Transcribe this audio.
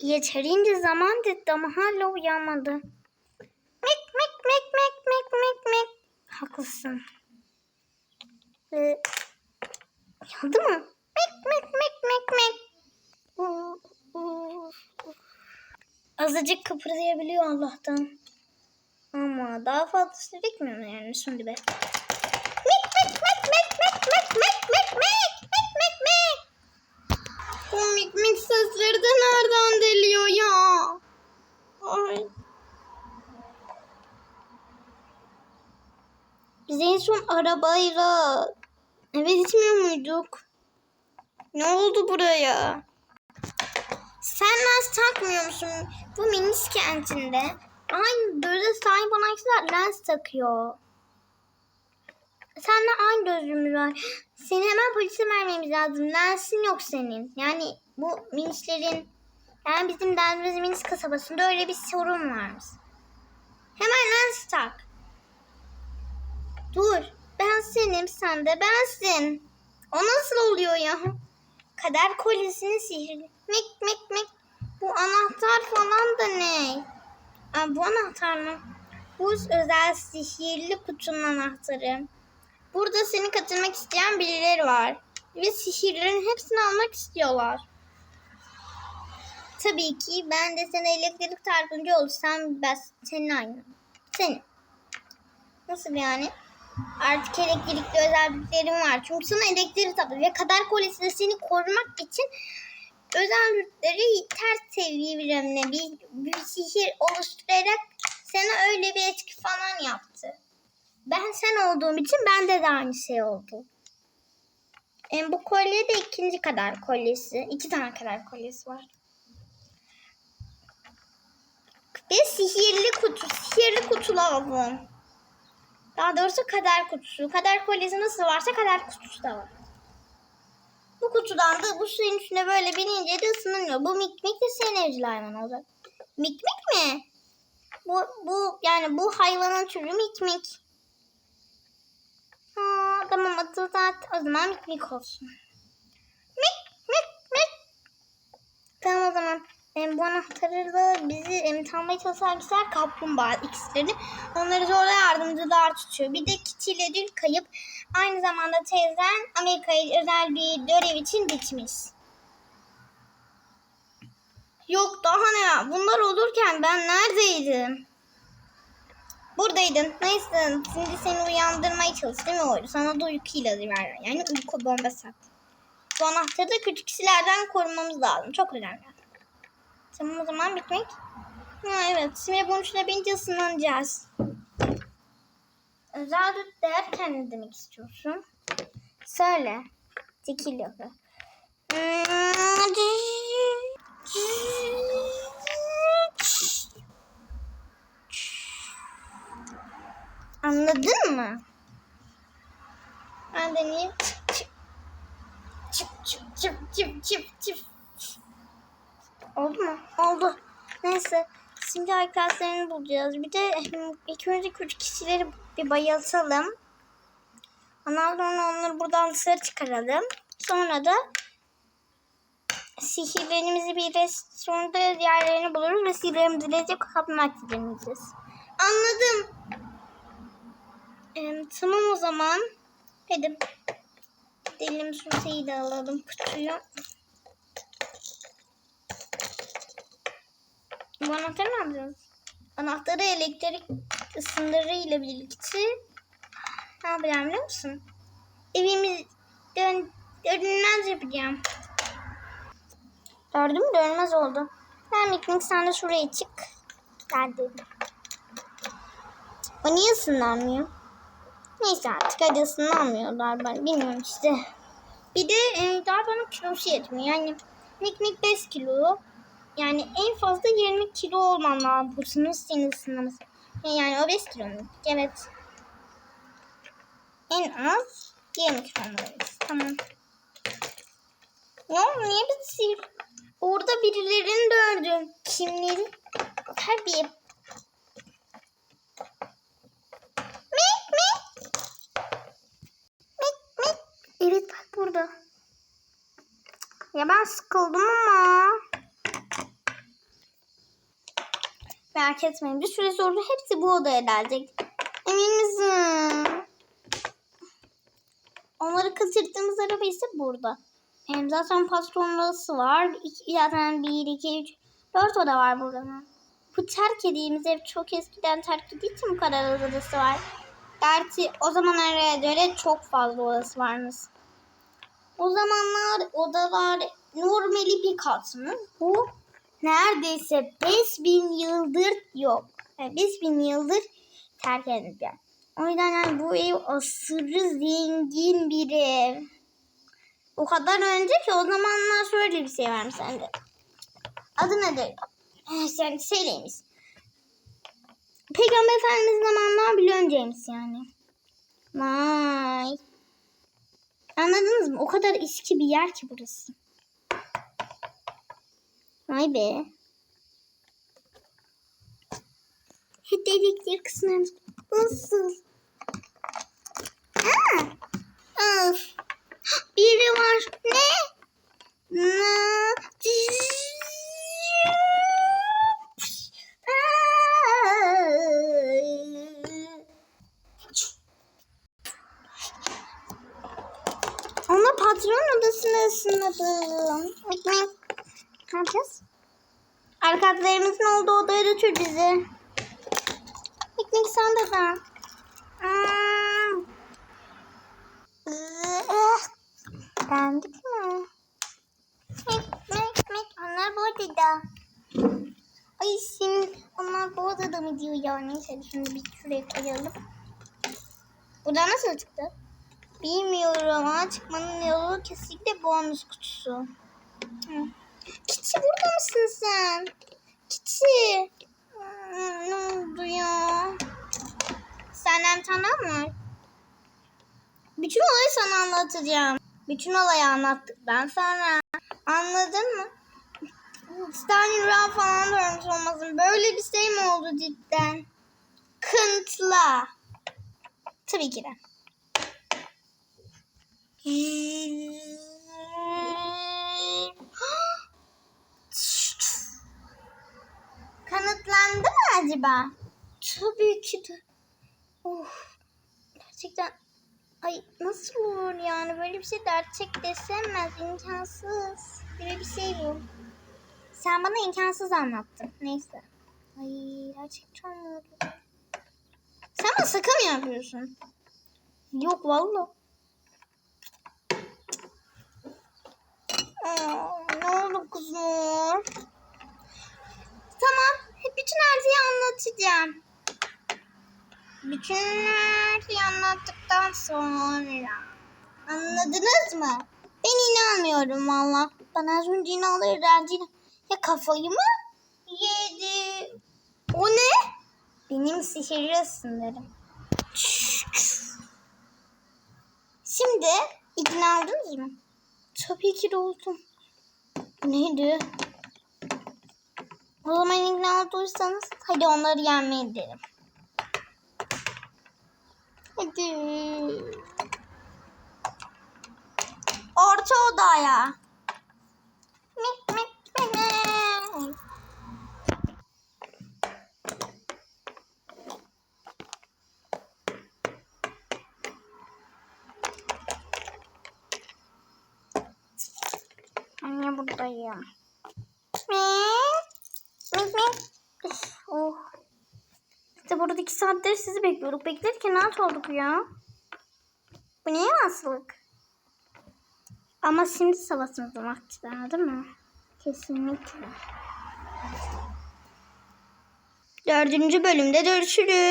Yeterince zaman dedi ama hala uyanmadı. Mek mek mek mek mek mek mek. Haklısın. Ee, uyandı mı? Mek mek mek mek mek. Azıcık kıpırdayabiliyor Allah'tan. Ama daha fazlası mu yani şimdi be? Mek mek mek mek mek mek mek mek mek. Mik sesleri de nereden geliyor ya? Ay. Biz en son arabayla eve gitmiyor muyduk? Ne oldu buraya? Sen lens takmıyor musun? Bu minis kentinde. Aynı böyle sahip olan kişiler lens takıyor. Seninle aynı gözlüğümüz var. Seni hemen polise vermemiz lazım. Lensin yok senin. Yani bu minislerin yani bizim Denveriz Minis kasabasında öyle bir sorun varmış. Hemen lens tak. Dur. Ben senim, sen de bensin. O nasıl oluyor ya? Kader kolyesini sihirli. Mek mek mek. Bu anahtar falan da ne? Aa, bu anahtar mı? Bu özel sihirli kutunun anahtarı. Burada seni katılmak isteyen birileri var. Ve sihirlerin hepsini almak istiyorlar. Tabii ki ben de sana elektrik çarpıcı olursam ben senin aynı. Senin. Nasıl yani? Artık elektrikli özelliklerim var. Çünkü sana elektrik tabii ve kader kolyesi de seni korumak için özellikleri ters seviye bir, bir sihir oluşturarak sana öyle bir etki falan yaptı. Ben sen olduğum için bende de aynı şey oldu. E, bu kolye de ikinci kadar kolyesi. İki tane kadar kolyesi var. Ve sihirli kutu. Sihirli kutu lazım. Daha doğrusu kader kutusu. Kader kolyesi nasıl varsa kader kutusu da var. Bu kutudan da bu suyun üstüne böyle binince de ısınıyor. Bu mikmik de senin hayvan olacak. Mikmik mi? Bu, bu yani bu hayvanın türü mikmik. Ha, tamam adı o zaman mikmik olsun. Mik mik mik. Tamam o zaman. Bu anahtarı da bizi em, tanımaya çalışan kişiler kaplumbağa ikisleri. Onları zorla yardımcılar tutuyor. Bir de Kitty ile Dül kayıp. Aynı zamanda teyzen Amerika'ya özel bir görev için gitmiş. Yok daha ne? Bunlar olurken ben neredeydim? Buradaydın. Neyse şimdi seni uyandırmaya çalıştım. Sana da uyku ilacı ver. Yani uyku bombası. Bu anahtarı da kötü kişilerden korumamız lazım. Çok önemli. Tamam o zaman bitmek. Ha, evet. Şimdi bunun üstüne binince ısınacağız. Özel düt derken ne demek istiyorsun? Söyle. Tekil yapı. Anladın mı? Ben deneyeyim. Çıp çıp çıp çıp çıp çıp. Oldu mu? Oldu. Neyse. Şimdi arkadaşlarını bulacağız. Bir de ilk önce küçük kişileri bir bayıltalım. Ondan sonra onları buradan dışarı çıkaralım. Sonra da sihirlerimizi bir restoranda yerlerini buluruz ve sihirlerimizi de kapmak deneyeceğiz. Anladım. Ee, tamam o zaman. Hadi. Gidelim şu şeyi de alalım kutuyu. Bu anahtarı ne yapacağız? Anahtarı elektrik ısındırı ile birlikte ne yapacağım biliyor musun? Evimiz dön, dönülmez yapacağım. Gördün mü? Dönmez oldu. Ben miknik sen de şuraya çık. Geldim. O niye ısınlanmıyor? Neyse artık hadi ısınlanmıyorlar ben bilmiyorum işte. Bir de e, daha bana kilosu yetmiyor. Yani miknik 5 kilo. Yani en fazla 20 kilo olman lazım. Sınır senin ısınlaması. Yani o 5 kilo mu? Evet. En az 20 kilo. Tamam. Ya niye bitir? Orada birilerini gördüm. Kimleri? Tabii. Mik mik. Mik. Evet burada. Ya ben sıkıldım ama. Merak etmeyin. Bir süre sonra hepsi bu odaya gelecek. Emin misin? Onları kaçırdığımız araba ise burada. Hem zaten patronun odası var. İki, zaten bir, iki, üç, dört oda var burada. Bu terk ettiğimiz ev çok eskiden terk edildiği için bu kadar odası var. Gerçi o zamanlara göre çok fazla odası varmış. O zamanlar odalar normali bir kat mı? Bu neredeyse 5000 yıldır yok. Yani 5000 yıldır terk edildi. O yüzden yani bu ev aşırı zengin bir ev. O kadar önce ki o zamanlar şöyle bir şey varmış sende. Adı nedir? Eh, Sen söyleymiş. Peygamber Efendimiz zamanlar bile önceymiş yani. Vay. Anladınız mı? O kadar eski bir yer ki burası. Vay be. Hadi elektrik kısmımız nasıl? Aa, of. Biri var. Ne? Ne? Ona patron odasını ısınladım. Ne yapacağız? Arkadaşlarımızın olduğu odaya götür bizi. De ver. Hmm. Beğendik mi? Ekmek, ekmek. Onlar bu odada. Ay şimdi onlar bu odada mı diyor ya? Neyse şimdi bir şuraya koyalım. Buradan nasıl çıktı? Bilmiyorum ama çıkmanın yolu kesinlikle bonus kutusu. Hı. Kitty burada mısın sen? Kitty. Ne oldu ya? Senden tanım mı? Bütün olayı sana anlatacağım. Bütün olayı anlattıktan sonra anladın mı? Stalin Rüya falan görmüş olmasın. Böyle bir şey mi oldu cidden? Kıntla. Tabii ki de. Kanıtlandı mı acaba? Tabii ki de. Of. Gerçekten ay nasıl olur yani böyle bir şey gerçek desemez imkansız. Böyle bir şey bu. Sen bana imkansız anlattın. Neyse. Ay gerçekten oldu? Sen bana şaka mı yapıyorsun? Yok vallahi. Aa, ne oldu kuzum? Tamam. Bütün her şeyi anlatacağım. Bütün her şeyi anlattıktan sonra. Anladınız mı? Ben inanmıyorum valla. Bana az önce inanları Ya kafayı mı yedi? O ne? Benim sihirli ısınlarım. Şimdi ikna oldunuz mu? Tabii ki de oldum. Neydi? O zaman ikna olduysanız hadi onları yenmeye gidelim. Hadi. Orta odaya. Mik mik mik. mik. Anne buradayım. Mik. Mik mik. Üf, Oh. İşte burada iki saattir sizi bekliyorduk. Beklerken rahat olduk ya. Bu niye hastalık? Ama şimdi savaşımızın vakti daha değil mi? Kesinlikle. Dördüncü bölümde görüşürüz.